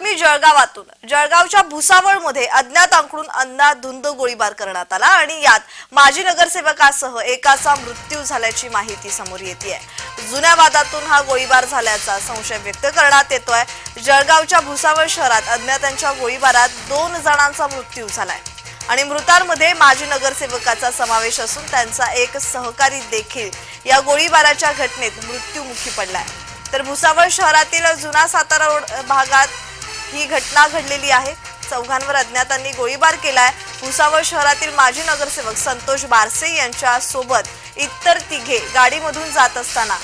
बातमी जळगावातून. जळगावच्या भुसावळमध्ये अज्ञातांकडून अंधाधुंद गोळीबार करण्यात आला आणि यात माजी नगरसेवकासह एकाचा मृत्यू झाल्याची माहिती समोर येते जुन्या वादातून हा गोळीबार झाल्याचा संशय व्यक्त करण्यात येतोय. जळगावच्या भुसावळ शहरात अज्ञातांच्या गोळीबारात दोन जणांचा मृत्यू झालाय. आणि मृतांमध्ये माजी नगरसेवकाचा समावेश असून त्यांचा एक सहकारी देखील या गोळीबाराच्या घटनेत मृत्यूमुखी पडलाय. तर भुसावळ शहरातील जुना सातारा रोड भागात ही घटना घडलेली आहे. चौघांवर अज्ञातांनी गोळीबार केलाय. भुसावळ शहरातील माजी नगरसेवक संतोष बारसे यांच्या सोबत इतर तिघे गाडीमधून जात असताना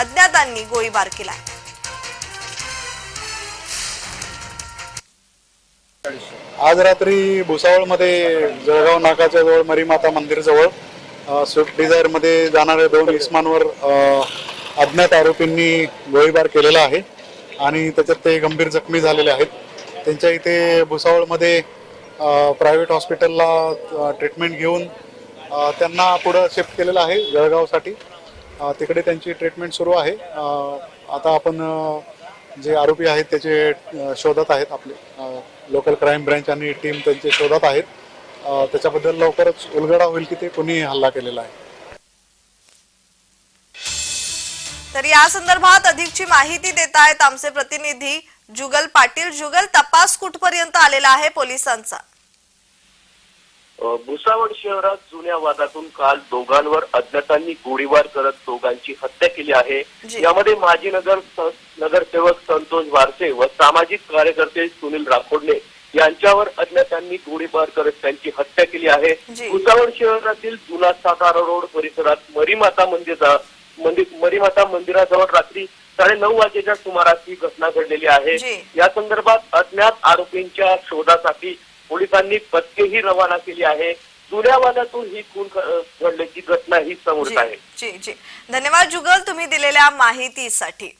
अज्ञातांनी गोळीबार केलाय. आज रात्री भुसावळमध्ये जळगाव नाकाच्या जवळ मरीमाता मंदिर जवळ स्विफ्ट डिझायरमध्ये जाणाऱ्या दोन इस्मांवर अज्ञात आरोपींनी गोळीबार केलेला आहे. आणि त्याच्यात ते गंभीर जखमी झालेले आहेत. त्यांच्या इथे भुसावळमध्ये प्रायव्हेट हॉस्पिटलला ट्रीटमेंट घेऊन अ, त्यांना पुढं शिफ्ट केलेलं आहे जळगावसाठी. अ, तिकडे त्यांची ट्रीटमेंट सुरू आहे. अ, आता आपण अ, जे आरोपी आहेत त्याचे अ, शोधत आहेत आपले. लोकल क्राईम ब्रँच आणि टीम त्यांचे शोधत आहेत. अ, त्याच्याबद्दल लवकरच उलगडा होईल की ते कोणी हल्ला केलेला आहे. तर या संदर्भात अधिकची माहिती देत आहेत आमचे प्रतिनिधी जुगल पाटील जुगल तपास कुठपर्यंत आलेला आहे पोलिसांचा भुसावळ शहरात जुन्या वादातून काल दोघांवर अज्ञातांनी गोळीबार करत दोघांची हत्या केली आहे. यामध्ये माजी नगर नगरसेवक संतोष वारसे व सामाजिक कार्यकर्ते सुनील राठोडणे यांच्यावर अज्ञातांनी गोळीबार करत त्यांची हत्या केली आहे. भुसावळ शहरातील जुना सातारा रोड परिसरात मरीमाता मंदिर मंदिर मरीमाता मंदिराजवळ रात्री साडे नऊ वाजेच्या सुमारास ही घटना घडलेली आहे. या संदर्भात अज्ञात आरोपींच्या शोधासाठी पोलिसांनी पथकेही रवाना केली आहे. ही खून घडल्याची घटना ही समोर आहे. जी जी. धन्यवाद जुगल तुम्ही दिलेल्या माहितीसाठी.